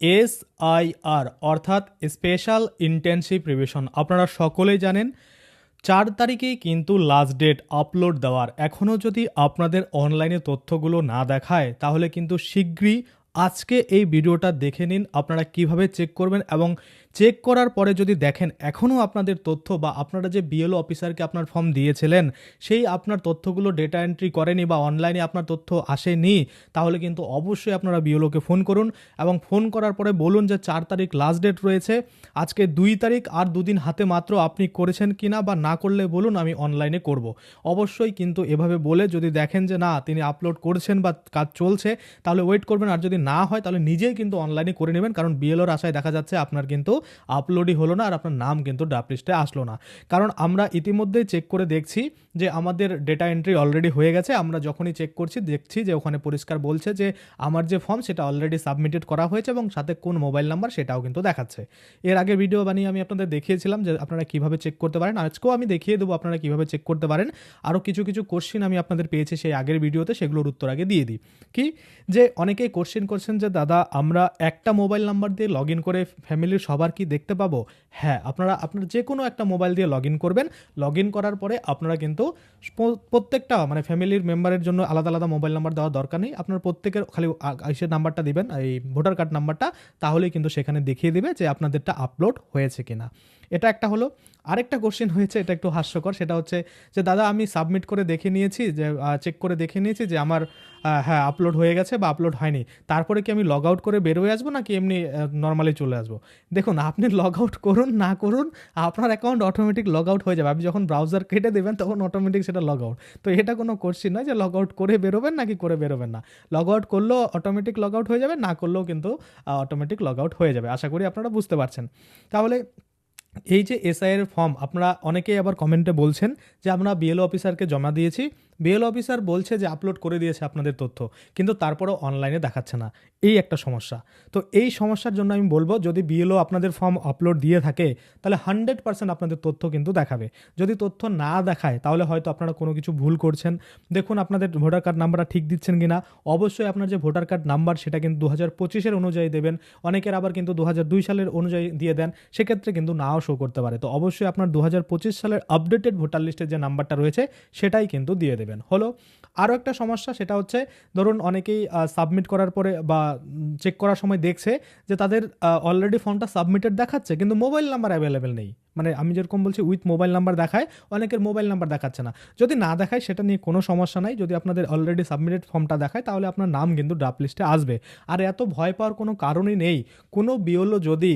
S I আর অর্থাৎ special intensive revision. আপনারা সকলেই জানেন, চার তারিখেই কিন্তু লাস্ট ডেট আপলোড দেওয়ার। এখনও যদি আপনাদের অনলাইনে তথ্যগুলো না দেখায়, তাহলে কিন্তু শীঘ্রই আজকে এই ভিডিওটা দেখে নিন, আপনারা কীভাবে চেক করবেন এবং চেক করার পরে যদি দেখেন এখনও আপনাদের তথ্য বা আপনারা যে বিএলও অফিসারকে আপনার ফর্ম দিয়েছিলেন, সেই আপনার তথ্যগুলো ডেটা এন্ট্রি করেনি বা অনলাইনে আপনার তথ্য আসেনি, তাহলে কিন্তু অবশ্যই আপনারা বিএলওকে ফোন করুন এবং ফোন করার পরে বলুন যে চার তারিখ লাস্ট ডেট রয়েছে, আজকে দুই তারিখ আর দুদিন হাতে মাত্র আপনি করেছেন কিনা বা না করলে বলুন আমি অনলাইনে করব। অবশ্যই কিন্তু এভাবে বলে যদি দেখেন যে না, তিনি আপলোড করছেন বা কাজ চলছে, তাহলে ওয়েট করবেন আর যদি না হয়, তাহলে নিজেই কিন্তু অনলাইনে করে নেবেন, কারণ বিএলওর আশায় দেখা যাচ্ছে আপনার কিন্তু আপলোডই হলো না আর আপনার নাম কিন্তু ড্রাফট লিস্টে আসলো না। কারণ আমরা ইতিমধ্যেই চেক করে দেখছি যে আমাদের ডেটা এন্ট্রি অলরেডি হয়ে গেছে। আমরা যখনই চেক করছি দেখছি যে ওখানে পরিষ্কার বলছে যে আমার যে ফর্ম সেটা অলরেডি সাবমিটেড করা হয়েছে এবং সাথে কোন মোবাইল নাম্বার সেটাও কিন্তু দেখাচ্ছে। এর আগে ভিডিও বানিয়ে আমি আপনাদের দেখিয়েছিলাম যে আপনারা কীভাবে চেক করতে পারেন। আজকেও আমি দেখিয়ে দেবো আপনারা কীভাবে চেক করতে পারেন। আরও কিছু কিছু কোশ্চিন আমি আপনাদের পেয়েছি সেই আগের ভিডিওতে সেগুলোর উত্তর আগে দিয়ে দিই। কি? যে অনেকেই কোশ্চেন করছেন যে, দাদা, আমরা একটা মোবাইল নাম্বার দিয়ে লগ ইন করে ফ্যামিলির সবার কি দেখতে পাবো? হ্যাঁ আপনারা, আপনার যে কোনো একটা মোবাইল দিয়ে লগ করবেন। লগ করার পরে আপনারা কিন্তু প্রত্যেকটা মানে ফ্যামিলির মেম্বারের জন্য আলাদা আলাদা মোবাইল নাম্বার দেওয়ার দরকার নেই। আপনার প্রত্যেকের খালি আইসের নাম্বারটা দিবেন, এই ভোটার কার্ড নাম্বারটা তাহলেই কিন্তু সেখানে দেখিয়ে দিবে যে আপনাদেরটা আপলোড হয়েছে কিনা। এটা একটা হলো। আরেকটা কোশ্চেন হয়েছে, এটা একটু হাস্যকর, সেটা হচ্ছে যে, দাদা, আমি সাবমিট করে দেখে নিয়েছি, যে চেক করে দেখে নিয়েছি যে, আমার হ্যাঁ আপলোড হয়ে গেছে বা আপলোড হয়নি। তারপরে কি আমি লগ আউট করে বেরোয় আসব নাকি এমনি নর্মালি চলে আসব? দেখুন, আপনি লগ আউট করুন, না করুন, আপনার অ্যাকাউন্ট অটোমেটিক লগ আউট হয়ে যাবে। আপনি যখন ব্রাউজার কেটে দেবেন, তখন অটোমেটিক সেটা লগ আউট তো এটা কোনো কোশ্চেন নয় যে লগ আউট করে বেরোবেন নাকি করে বেরোবেন না। লগ আউট করলেও অটোমেটিক লগ আউট হয়ে যাবে, না করলেও কিন্তু অটোমেটিক লগ আউট হয়ে যাবে। আশা করি আপনারা বুঝতে পারছেন। তাহলে এই যে এসআইয়ের ফর্ম আপনারা অনেকেই আবার কমেন্টে বলছেন যে আমরা বিএলও অফিসারকে জমা দিয়েছি। বিএলও অফিসার বলছে যে আপলোড করে দিয়েছে আপনাদের তথ্য, কিন্তু তারপরেও অনলাইনে দেখাচ্ছে না। এই একটা সমস্যা। তো এই সমস্যার জন্য আমি বলব, যদি বিএলও আপনাদের ফর্ম আপলোড দিয়ে থাকে, তাহলে হান্ড্রেড পার্সেন্ট আপনাদের তথ্য কিন্তু দেখাবে। যদি তথ্য না দেখায়, তাহলে হয়তো আপনারা কোনো কিছু ভুল করছেন। দেখুন, আপনাদের ভোটার কার্ড নাম্বারটা ঠিক দিচ্ছেন কিনা। অবশ্যই আপনার যে ভোটার কার্ড নাম্বার সেটা কিন্তু দু হাজার পঁচিশের অনুযায়ী দেবেন। অনেকের আবার কিন্তু দু হাজার দুই সালের অনুযায়ী দিয়ে দেন। সেক্ষেত্রে কিন্তু নাও শো করতে পারে। তো অবশ্যই আপনার দু হাজার পঁচিশ সালের আপডেটেড ভোটার লিস্টের যে নাম্বারটা রয়েছে, সেটাই কিন্তু দিয়ে দেবেন হলো আরও একটা সমস্যা সেটা হচ্ছে, ধরুন অনেকেই সাবমিট করার পরে বা চেক করার সময় দেখছে যে তাদের অলরেডি ফর্মটা সাবমিটেড দেখাচ্ছে, কিন্তু মোবাইল নাম্বার অ্যাভেলেবেল নেই। মানে আমি যেরকম বলছি উইথ মোবাইল নাম্বার দেখায়, অনেকের মোবাইল নাম্বার দেখাচ্ছে না। যদি না দেখায়, সেটা নিয়ে কোনো সমস্যা নাই। যদি আপনাদের অলরেডি সাবমিটেড ফর্মটা দেখায়, তাহলে আপনার নাম কিন্তু ড্রাফট লিস্টে আসবে। আর এত ভয় পাওয়ার কোনো কারণই নেই। কোনো বিওলো যদি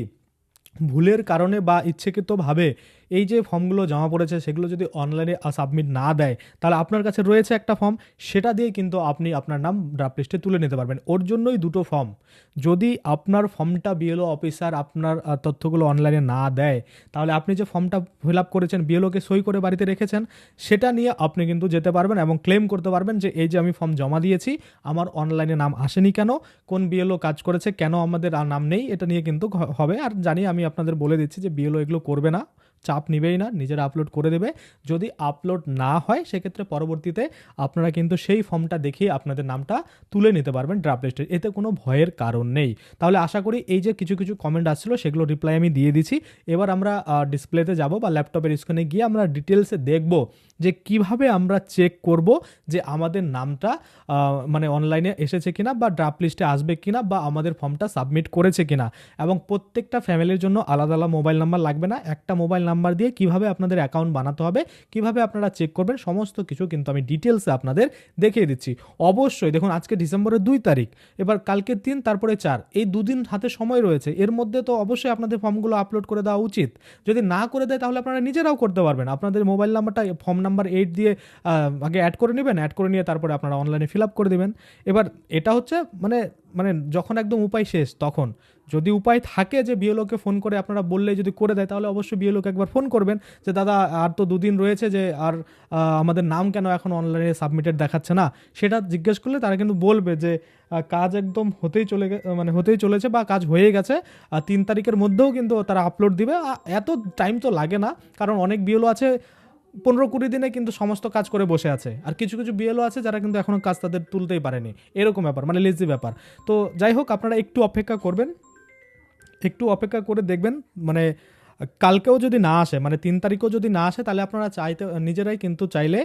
ভুলের কারণে বা ইচ্ছাকৃতভাবে এই যে ফর্মগুলো জমা পড়েছে, সেগুলো যদি অনলাইনে সাবমিট না দেয়, তাহলে আপনার কাছে রয়েছে একটা ফর্ম, সেটা দিয়ে কিন্তু আপনি আপনার নাম ড্রাফট লিস্টে তুলে নিতে পারবেন। ওর জন্যই দুটো ফর্ম। যদি আপনার ফর্মটা বিএলও অফিসার আপনার তথ্যগুলো অনলাইনে না দেয়, তাহলে আপনি যে ফর্মটা ফিল আপ করেছেন বিএলওকে সই করে বাড়িতে রেখেছেন, সেটা নিয়ে আপনি কিন্তু যেতে পারবেন এবং ক্লেম করতে পারবেন যে এই যে আমি ফর্ম জমা দিয়েছি, আমার অনলাইনে নাম আসেনি কেন, কোন বিএলও কাজ করেছে, কেন আমাদের নাম নেই, এটা নিয়ে কিন্তু হবে। আর জানি আমি আপনাদের বলে দিচ্ছি যে বিএলও এগুলো করবে না। চাপ নিবেই না, নিজেরা আপলোড করে দেবে। যদি আপলোড না হয়, সেক্ষেত্রে পরবর্তীতে আপনারা কিন্তু সেই ফর্মটা দেখিয়ে আপনাদের নামটা তুলে নিতে পারবেন ড্রাফট লিস্টে এতে কোনো ভয়ের কারণ নেই। তাহলে আশা করি এই যে কিছু কিছু কমেন্ট আসছিল, সেগুলো রিপ্লাই আমি দিয়ে দিছি। এবার আমরা ডিসপ্লেতে যাব বা ল্যাপটপের স্ক্রিনে গিয়ে আমরা ডিটেলসে দেখব যে কীভাবে আমরা চেক করব যে আমাদের নামটা মানে অনলাইনে এসেছে কিনা বা ড্রাফট লিস্টে আসবে কিনা বা আমাদের ফর্মটা সাবমিট করেছে কিনা। এবং প্রত্যেকটা ফ্যামিলির জন্য আলাদা আলাদা মোবাইল নাম্বার লাগবে না। একটা মোবাইল নাম্বার দিয়ে কীভাবে আপনাদের অ্যাকাউন্ট বানাতে হবে, কীভাবে আপনারা চেক করবেন, সমস্ত কিছু কিন্তু আমি ডিটেলসে আপনাদের দেখিয়ে দিচ্ছি। অবশ্যই দেখুন, আজকে ডিসেম্বরের দুই তারিখ, এবার কালকে তিন, তারপরে চার, এই দুদিন হাতে সময় রয়েছে। এর মধ্যে তো অবশ্যই আপনাদের ফর্মগুলো আপলোড করে দেওয়া উচিত। যদি না করে দেয়, তাহলে আপনারা নিজেরাও করতে পারবেন। আপনাদের মোবাইল নাম্বারটা ফর্ম নাম্বার এইট দিয়ে আগে অ্যাড করে নেবেন অ্যাড করে নিয়ে তারপরে আপনারা অনলাইনে ফিল আপ করে দেবেন। এবার এটা হচ্ছে মানে মানে যখন একদম উপায় শেষ, তখন যদি উপায় থাকে যে বিএলওকে ফোন করে আপনারা বললে যদি করে দেয়, তাহলে অবশ্যই বিএলওকে একবার ফোন করবেন যে, দাদা, আর তো দুদিন রয়েছে যে, আর আমাদের নাম কেন এখন অনলাইনে সাবমিটেড দেখাচ্ছে না? সেটা জিজ্ঞেস করলে তারা কিন্তু বলবে যে কাজ একদম হতেই চলে মানে হতেই চলেছে বা কাজ হয়ে গেছে। আর তিন তারিখের মধ্যেও কিন্তু তারা আপলোড দিবে। এত টাইম তো লাগে না, কারণ অনেক বিএলও আছে, পনেরো কুড়ি দিনে কিন্তু সমস্ত কাজ করে বসে আছে। আর কিছু কিছু বিএলও আছে যারা কিন্তু এখনও কাজ তাদের তুলতেই পারেনি। এরকম ব্যাপার মানে লেজি ব্যাপার। তো যাই হোক, আপনারা একটু অপেক্ষা করবেন। একটু অপেক্ষা করে দেখবেন মানে কালকেও যদি না আসে মানে তিন তারিখও যদি না আসে, তাহলে আপনারা চাইতে, নিজেরাই কিন্তু চাইলে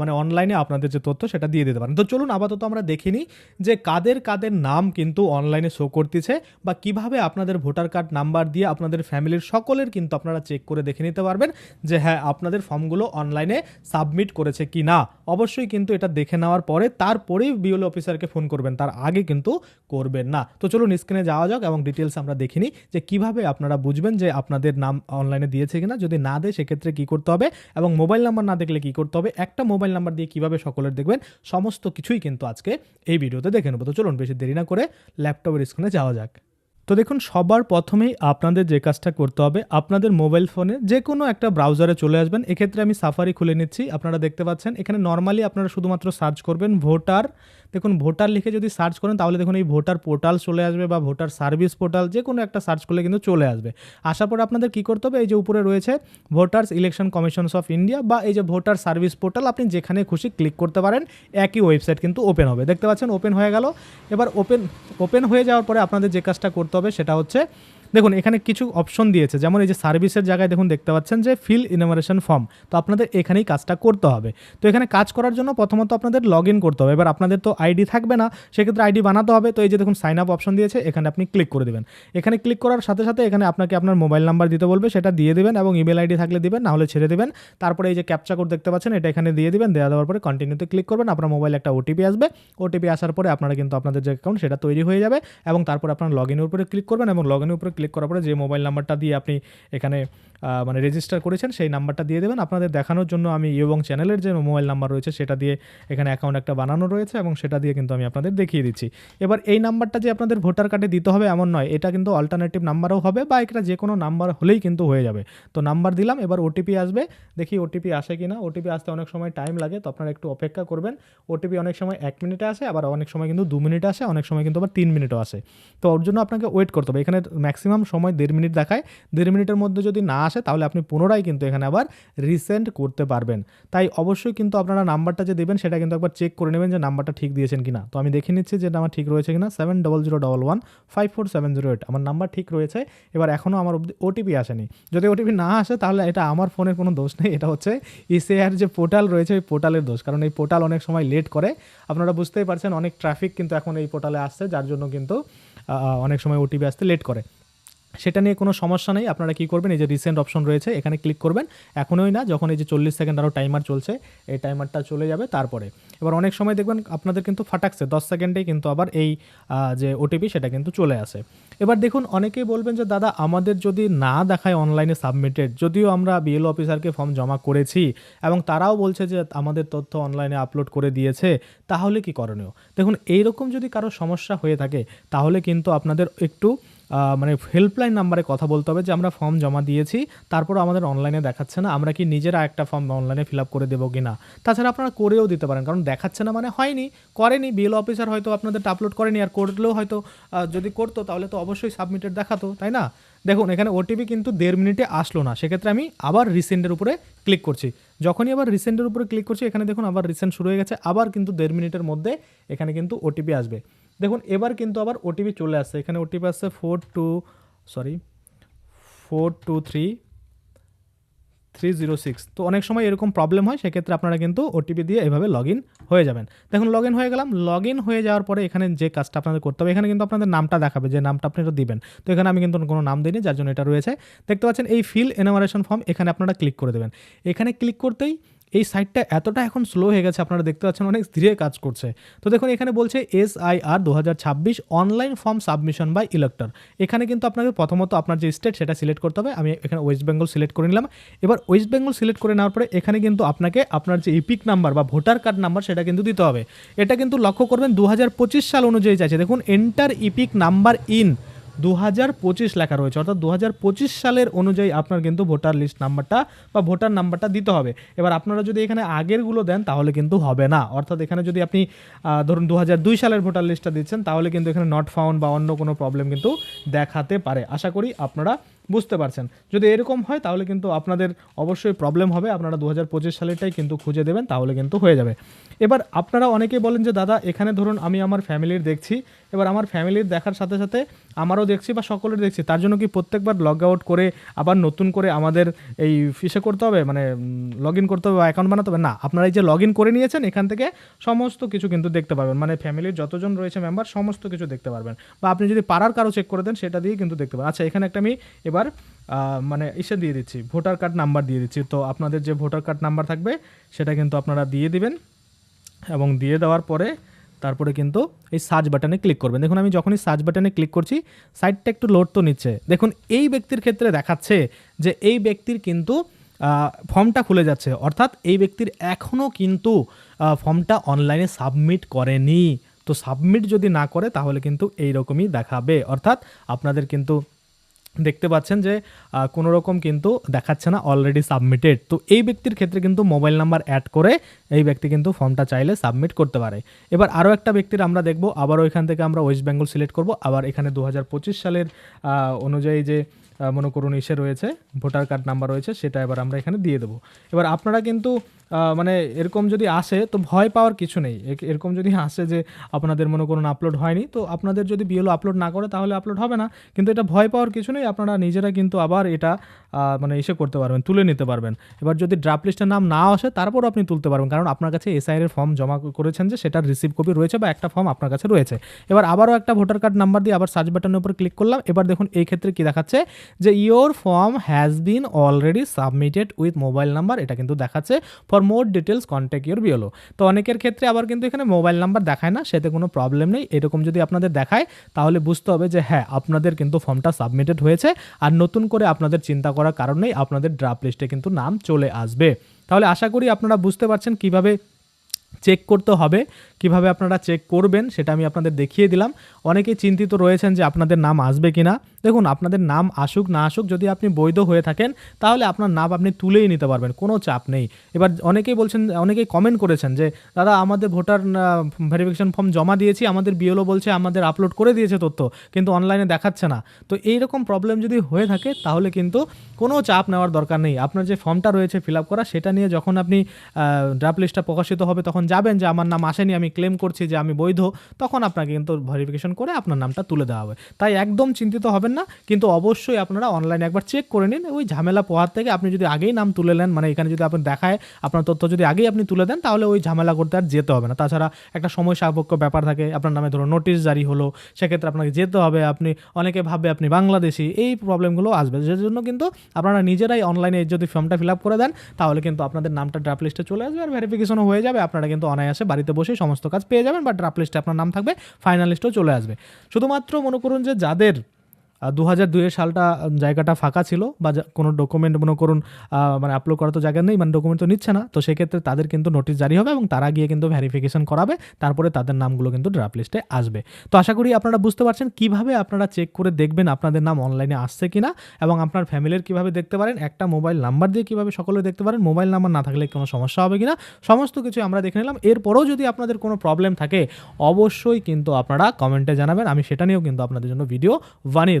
মানে অনলাইনে আপনাদের যে তথ্য, সেটা দিয়ে দিতে পারেন। তো চলুন, আপাতত আমরা দেখিনি যে কাদের কাদের নাম কিন্তু অনলাইনে শো করতেছে বা কীভাবে আপনাদের ভোটার কার্ড নাম্বার দিয়ে আপনাদের ফ্যামিলির সকলের কিন্তু আপনারা চেক করে দেখে নিতে পারবেন যে হ্যাঁ আপনাদের ফর্মগুলো অনলাইনে সাবমিট করেছে কি না অবশ্যই কিন্তু এটা দেখে নেওয়ার পরে তারপরেই বিওল অফিসারকে ফোন করবেন, তার আগে কিন্তু করবেন না। তো চলুন স্ক্রিনে যাওয়া যাক এবং ডিটেলস আমরা দেখিনি যে কীভাবে আপনারা বুঝবেন যে আপনাদের নাম অনলাইনে দিয়েছে কিনা। যদি না দেয়, সেক্ষেত্রে কি করতে হবে এবং মোবাইল নাম্বার না দেখলে কি করতে হবে? একটা মোবাইল নাম্বার দিয়ে কীভাবে সকলের দেখবেন, সমস্ত কিছুই কিন্তু আজকে এই ভিডিওতে দেখে নেব। তো চলুন বেশি দেরি না করে ল্যাপটপের স্ক্রিনে যাওয়া যাক। তো দেখুন, সবার প্রথমেই আপনাদের যে কাজটা করতে হবে, আপনাদের মোবাইল ফোনে যে কোনো একটা ব্রাউজারে চলে আসবেন। এক্ষেত্রে আমি সাফারি খুলে নিচ্ছি, আপনারা দেখতে পাচ্ছেন। এখানে নর্মালি আপনারা শুধুমাত্র সার্চ করবেন ভোটার। দেখুন, ভোটার লিখে যদি সার্চ করেন, তাহলে দেখুন এই ভোটার পোর্টাল চলে আসবে বা ভোটার সার্ভিস পোর্টাল যে কোনো একটা সার্চ করলে কিন্তু চলে আসবে। আসার পরে আপনাদের কী করতে হবে, এই যে উপরে রয়েছে voters election commissions of India বা এই যে ভোটার সার্ভিস পোর্টাল আপনি যেখানে খুশি ক্লিক করতে পারেন, একই ওয়েবসাইট কিন্তু ওপেন হবে। দেখতে পাচ্ছেন ওপেন হয়ে গেল। এবার ওপেন ওপেন হয়ে যাওয়ার পরে আপনাদের যে কাজটা করতে হবে সেটা হচ্ছে দেখুন, এখানে কিছু অপশন দিয়েছে। যেমন এই যে সার্ভিসের জায়গায় দেখুন, দেখতে পাচ্ছেন যে ফিল ইনোমারেশন ফর্ম তো আপনাদের এখানেই কাজটা করতে হবে। তো এখানে কাজ করার জন্য প্রথমত আপনাদের লগ ইন করতে হবে। এবার আপনাদের তো আইডি থাকবে না, সেক্ষেত্রে আইডি বানাতে হবে। তো এই যে দেখুন সাইন আপ অপশন দিয়েছে, এখানে আপনি ক্লিক করে দেবেন। এখানে ক্লিক করার সাথে সাথে এখানে আপনাকে আপনার মোবাইল নাম্বার দিতে বলবে, সেটা দিয়ে দেবেন এবং ইমেল আইডি থাকলে দিবেন, না হলে ছেড়ে দেবেন। তারপরে এই যে ক্যাপচা কোড দেখতে পাচ্ছেন, এটা এখানে দিয়ে দেবেন, দেওয়া দেওয়ার পরে কন্টিনিউতে ক্লিক করবেন, আপনার মোবাইলে একটা ওটিপি আসবে। ওটিপি আসার পরে আপনারা কিন্তু আপনাদের যে অ্যাকাউন্ট সেটা তৈরি হয়ে যাবে এবং তারপর আপনার লগ ইনের উপরে ক্লিক করবেন এবং লগ ইনের উপরে ক্লিক করার পরে যে মোবাইল নাম্বারটা দিয়ে আপনি এখানে মানে রেজিস্টার করেছেন, সেই নাম্বারটা দিয়ে দেবেন। আপনাদের দেখানোর জন্য আমি এবং চ্যানেলের যে মোবাইল নাম্বার রয়েছে, সেটা দিয়ে এখানে অ্যাকাউন্ট একটা বানানো রয়েছে এবং সেটা দিয়ে কিন্তু আমি আপনাদের দেখিয়ে দিচ্ছি। এবার এই নাম্বারটা যে আপনাদের ভোটার কার্ডে দিতে হবে এমন নয়, এটা কিন্তু অল্টারনেটিভ নাম্বারও হবে বা এটা যে কোনো নাম্বার হলেই কিন্তু হয়ে যাবে। তো নাম্বার দিলাম, এবার ওটিপি আসবে। দেখি ওটিপি আসে কি না ওটিপি আসতে অনেক সময় টাইম লাগে, তো আপনারা একটু অপেক্ষা করবেন। ওটিপি অনেক সময় এক মিনিটে আসে, আবার অনেক সময় কিন্তু দু মিনিটে আসে, অনেক সময় কিন্তু আবার তিন মিনিটও আসে। তো ওর জন্য আপনাকে ওয়েট করতে হবে। এখানে ম্যাক্সিমাম সময় দেড় মিনিট দেখায়। দেড় মিনিটের মধ্যে যদি না আসে তাহলে আপনি পুনরায় কিন্তু এখানে আবার রিসেন্ড করতে পারবেন। তাই অবশ্যই কিন্তু আপনারা নাম্বারটা যে দেবেন, সেটা কিন্তু একবার চেক করে নেবেন যে নাম্বারটা ঠিক দিয়েছেন কিনা। তো আমি দেখে নিচ্ছি যে আমার ঠিক রয়েছে কিনা। Seven double zero double one five four seven zero eight আমার নাম্বার ঠিক রয়েছে। এবার এখনও আমার ওটিপি আসেনি। যদি ওটিপি না আসে, তাহলে এটা আমার ফোনের কোনো দোষ নেই। এটা হচ্ছে ইসিআর যে পোর্টাল রয়েছে, ওই পোর্টালের দোষ। কারণ এই পোর্টাল অনেক সময় লেট করে। আপনারা বুঝতেই পারছেন, অনেক ট্রাফিক কিন্তু এখন এই পোর্টালে আসছে, যার জন্য কিন্তু অনেক সময় ওটিপি আসতে লেট করে। সেটা নিয়ে কোনো সমস্যা নেই। আপনারা কি করবেন, এই যে রিসেন্ট অপশন রয়েছে, এখানে ক্লিক করবেন। এখনই না, যখন এই যে চল্লিশ সেকেন্ড আরও টাইমার চলছে, এই টাইমারটা চলে যাবে তারপরে। এবার অনেক সময় দেখবেন, আপনাদের কিন্তু ফাটাকছে, দশ সেকেন্ডেই কিন্তু আবার এই যে ওটিপি সেটা কিন্তু চলে আসে। এবার দেখুন, অনেকেই বলবেন যে, দাদা, আমাদের যদি না দেখায় অনলাইনে সাবমিটেড যদিও আমরা বিএলও অফিসারকে ফর্ম জমা করেছি এবং তারাও বলছে যে, আমাদের তথ্য অনলাইনে আপলোড করে দিয়েছে, তাহলে কি করণীয়? দেখুন, এইরকম যদি কারও সমস্যা হয়ে থাকে, তাহলে কিন্তু আপনাদের একটু মানে হেল্পলাইন নাম্বারে কথা বলতে হবে যে আমরা ফর্ম জমা দিয়েছি তারপর আমাদের অনলাইনে দেখাচ্ছে না, আমরা কি নিজেরা একটা ফর্ম অনলাইনে ফিল আপ করে দেবো কি না তাছাড়া আপনারা করেও দিতে পারেন, কারণ দেখাচ্ছে না মানে হয়নি, করেনি বিএল অফিসার হয়তো আপনাদেরটা আপলোড করেনি আর করলেও হয়তো যদি করতো তাহলে তো অবশ্যই সাবমিটেড দেখাতো, তাই না? দেখুন, এখানে ওটিপি কিন্তু দেড় মিনিটে আসলো না, সেক্ষেত্রে আমি আবার রিসেন্টের উপরে ক্লিক করছি। যখনই আবার রিসেন্টের উপরে ক্লিক করছি, এখানে দেখুন আবার রিসেন্ট শুরু হয়ে গেছে, আবার কিন্তু দেড় মিনিটের মধ্যে এখানে কিন্তু ওটিপি আসবে। দেখুন, এবার কিন্তু আবার ওটিপি চলে আসছে। এখানে ওটিপি আসছে four two sorry four two three three zero six তো অনেক সময় এরকম প্রবলেম হয়, সেক্ষেত্রে আপনারা কিন্তু ওটিপি দিয়ে এভাবে লগ হয়ে যাবেন। দেখুন লগ হয়ে গেলাম। লগ হয়ে যাওয়ার পরে এখানে যে কাজটা আপনাদের করতে হবে, এখানে কিন্তু আপনাদের নামটা দেখাবে, যে নামটা আপনি আপনারা দিবেন। তো এখানে আমি কিন্তু কোনো নাম দিইনি, যার জন্য এটা রয়েছে। দেখতে পাচ্ছেন, এই ফিল এনামারেশন ফর্ম এখানে আপনারা ক্লিক করে দেবেন। এখানে ক্লিক করতেই এই সাইটটা এতটা এখন স্লো হয়ে গেছে, আপনারা দেখতে পাচ্ছেন অনেক ধীরে কাজ করছে। তো দেখুন, এখানে বলছে এস আই আর দু হাজার ছাব্বিশ online form submission by elector এখানে কিন্তু আপনাকে প্রথমত আপনার যে স্টেট সেটা সিলেক্ট করতে হবে। আমি এখানে ওয়েস্ট বেঙ্গল সিলেক্ট করে নিলাম। এবার ওয়েস্ট বেঙ্গল সিলেক্ট করে নেওয়ার পরে এখানে কিন্তু আপনাকে আপনার যে ইপিক নাম্বার বা ভোটার কার্ড নাম্বার সেটা কিন্তু দিতে হবে। এটা কিন্তু লক্ষ্য করবেন, দু হাজার পঁচিশ সাল অনুযায়ী চাইছে দেখুন এন্টার ইপিক নাম্বার ইন দু হাজার পঁচিশ লেখা রয়েছে, অর্থাৎ দু হাজার পঁচিশ সালের অনুযায়ী আপনার কিন্তু ভোটার লিস্ট নাম্বারটা বা ভোটার নাম্বারটা দিতে হবে। এবার আপনারা যদি এখানে আগেরগুলো দেন, তাহলে কিন্তু হবে না। অর্থাৎ এখানে যদি আপনি ধরুন দু হাজার দুই সালের ভোটার লিস্টটা দিচ্ছেন, তাহলে কিন্তু এখানে নট ফাউন্ড বা অন্য কোনো প্রবলেম কিন্তু দেখাতে পারে। আশা করি আপনারা বুঝতে পারছেন। যদি এরকম হয়, তাহলে কিন্তু আপনাদের অবশ্যই প্রবলেম হবে। আপনারা দু হাজার পঁচিশ সালেরটাই কিন্তু খুঁজে দেবেন, তাহলে কিন্তু হয়ে যাবে। এবার আপনারা অনেকেই বলেন যে, দাদা, এখানে ধরুন আমি আমার ফ্যামিলির দেখছি। এবার আমার ফ্যামিলির দেখার সাথে সাথে আমারও দেখছি বা সকলের দেখছি। তার জন্য কি প্রত্যেকবার লগ আউট করে আবার নতুন করে আমাদের এই ফিসে করতে হবে? মানে লগ ইন করতে হবে বা অ্যাকাউন্ট বানাতে হবে? না, আপনারা এই যে লগ ইন করে নিয়েছেন, এখান থেকে সমস্ত কিছু কিন্তু দেখতে পারবেন। মানে ফ্যামিলির যতজন রয়েছে মেম্বার সমস্ত কিছু দেখতে পারবেন। বা আপনি যদি পাড়ার কারও চেক করে দেন, সেটা দিয়ে কিন্তু দেখতে পাবেন আচ্ছা এখানে একটা আমি এবার মানে ইসে দিয়ে দিচ্ছি। ভোটার কার্ড নাম্বার দিয়ে দিচ্ছি। তো আপনাদের যে ভোটার কার্ড নাম্বার থাকবে, সেটা কিন্তু আপনারা দিয়ে দিবেন। এবং দিয়ে দেওয়ার পরে তারপরে কিন্তু এই সার্চ বাটনে ক্লিক করবেন। দেখুন, আমি যখনই সার্চ বাটনে ক্লিক করছি সাইটটা একটু লোড তো নিচ্ছে। দেখুন, এই ব্যক্তির ক্ষেত্রে দেখাচ্ছে যে এই ব্যক্তির কিন্তু ফর্মটা খুলে যাচ্ছে। অর্থাৎ এই ব্যক্তির এখনও কিন্তু ফর্মটা অনলাইনে সাবমিট করেনি। তো সাবমিট যদি না করে, তাহলে কিন্তু এই রকমই দেখাবে। অর্থাৎ আপনাদের কিন্তু দেখতে পাচ্ছেন যে কোনো রকম কিন্তু দেখাচ্ছে না অলরেডি সাবমিটেড তো এই ব্যক্তির ক্ষেত্রে কিন্তু মোবাইল নাম্বার অ্যাড করে এই ব্যক্তি কিন্তু ফর্মটা চাইলে সাবমিট করতে পারে। এবার আরও একটা ব্যক্তির আমরা দেখব, আবারও এখান থেকে আমরা ওয়েস্ট বেঙ্গল সিলেক্ট করব। আবার এখানে দু হাজার পঁচিশ সালের অনুযায়ী যে মনে করুন ইসে রয়েছে, ভোটার কার্ড নাম্বার রয়েছে, সেটা এবার আমরা এখানে দিয়ে দেবো। এবার আপনারা কিন্তু মানে এরকম যদি আসে, তো ভয় পাওয়ার কিছু নেই। এরকম যদি আসে যে আপনাদের মনে করুন আপলোড হয়নি, তো আপনাদের যদি বিএলও আপলোড না করে, তাহলে আপলোড হবে না। কিন্তু এটা ভয় পাওয়ার কিছু নেই, আপনারা নিজেরা কিন্তু আবার এটা মানে এসে করতে পারবেন, তুলে নিতে পারবেন। এবার যদি ড্রাফট লিস্টের নাম না আসে, তারপর আপনি তুলতে পারবেন। কারণ আপনার কাছে এসআইআর এর ফর্ম জমা করেছেন যে, সেটার রিসিভ কপি রয়েছে বা একটা ফর্ম আপনার কাছে রয়েছে। এবার আবারও একটা ভোটার কার্ড নাম্বার দিয়ে আবার সার্চ বাটনের উপর ক্লিক করলাম। এবার দেখুন, এই ক্ষেত্রে কি দেখাচ্ছে যে your form has been already submitted with mobile number এটা কিন্তু দেখাচ্ছে। For more details contact your below তো অনেকের ক্ষেত্রে আবার কিন্তু এখানে মোবাইল নাম্বার দেখায় না, সেতে কোনো প্রবলেম নেই। এরকম যদি আপনাদের দেখায়, তাহলে বুঝতে হবে যে হ্যাঁ আপনাদের কিন্তু ফর্মটা সাবমিটেড হয়েছে আর নতুন করে আপনাদের চিন্তা করার কারণেই আপনাদের ড্রাফ লিস্টে কিন্তু নাম চলে আসবে। তাহলে আশা করি আপনারা বুঝতে পারছেন কীভাবে চেক করতে হবে। কীভাবে আপনারা চেক করবেন সেটা আমি আপনাদের দেখিয়ে দিলাম। অনেকেই চিন্তিত রয়েছেন যে আপনাদের নাম আসবে কি না দেখুন, আপনাদের নাম আসুক, না আসুক, যদি আপনি বৈধ হয়ে থাকেন, তাহলে আপনার নাম আপনি তুলেই নিতে পারবেন, কোনো চাপ নেই। এবার অনেকেই বলছেন, অনেকেই কমেন্ট করেছেন যে, দাদা, আমাদের ভোটার ভেরিফিকেশন ফর্ম জমা দিয়েছি, আমাদের বিএলও বলছে আমাদের আপলোড করে দিয়েছে তথ্য, কিন্তু অনলাইনে দেখাচ্ছে না। তো এই রকম প্রবলেম যদি হয়ে থাকে, তাহলে কিন্তু কোনো চাপ নেওয়ার দরকার নেই। আপনার যে ফর্মটা রয়েছে ফিল আপ করা, সেটা নিয়ে যখন আপনি ড্রাফট লিস্টটা প্রকাশিত হবে, তখন যাবেন যে আমার নাম আসেনি, আমি ক্লেম করছি যে আমি বৈধ, তখন আপনাকে কিন্তু ভেরিফিকেশন করে আপনার নামটা তুলে দেওয়া হবে। তাই একদম চিন্তিত হবেন না, কিন্তু অবশ্যই আপনারা অনলাইনে একবার চেক করে নিন, ওই ঝামেলা পোহার থেকে আপনি যদি আগেই নাম তুলে নেন মানে এখানে যদি আপনি দেখায় আপনার তথ্য যদি আগেই আপনি তুলে দেন, তাহলে ওই ঝামেলা করতে আর যেতে হবে না। তাছাড়া একটা সময় সাপেক্ষ ব্যাপার থাকে, আপনার নামে ধরো নোটিশ জারি হলো, সেক্ষেত্রে আপনাকে যেতে হবে, আপনি অনেকে ভাববে আপনি বাংলাদেশি, এই প্রবলেমগুলো আসবে। যে জন্য কিন্তু আপনারা নিজেরাই অনলাইনে যদি ফর্মটা ফিল আপ করে দেন, তাহলে কিন্তু আপনাদের নামটা ড্রাফ লিস্টে চলে আসবে আর ভেরিফিকেশনও হয়ে যাবে, আপনারা কিন্তু অনায়াসে বাড়িতে বসে সমস্ত কাজ পেয়ে যাবেন বা ড্রাফট লিস্টে আপনার নাম থাকবে ফাইনালিস্টও চলে আসবে। শুধুমাত্র মনে করুন যে যাদের দু হাজার দুইয়ের সালটা জায়গাটা ফাঁকা ছিল, বা কোনো ডকুমেন্ট মনে করুন মানে আপলোড করার তো জায়গা নেই মানে ডকুমেন্ট তো নিচ্ছে না। তো সেক্ষেত্রে তাদের কিন্তু নোটিশ জারি হবে এবং তারা গিয়ে কিন্তু ভ্যারিফিকেশন করাবে, তারপরে তাদের নামগুলো কিন্তু ড্রাফট লিস্টে আসবে। তো আশা করি আপনারা বুঝতে পারছেন কীভাবে আপনারা চেক করে দেখবেন আপনাদের নাম অনলাইনে আসছে কি না এবং আপনার ফ্যামিলির কীভাবে দেখতে পারেন, একটা মোবাইল নাম্বার দিয়ে কীভাবে সকলে দেখতে পারেন মোবাইল নাম্বার না থাকলে কোনো সমস্যা হবে কি না সমস্ত কিছু আমরা দেখে নিলাম। এরপরেও যদি আপনাদের কোনো প্রবলেম থাকে, অবশ্যই কিন্তু আপনারা কমেন্টে জানাবেন, আমি সেটা নিয়েও কিন্তু আপনাদের জন্য ভিডিও বানিয়ে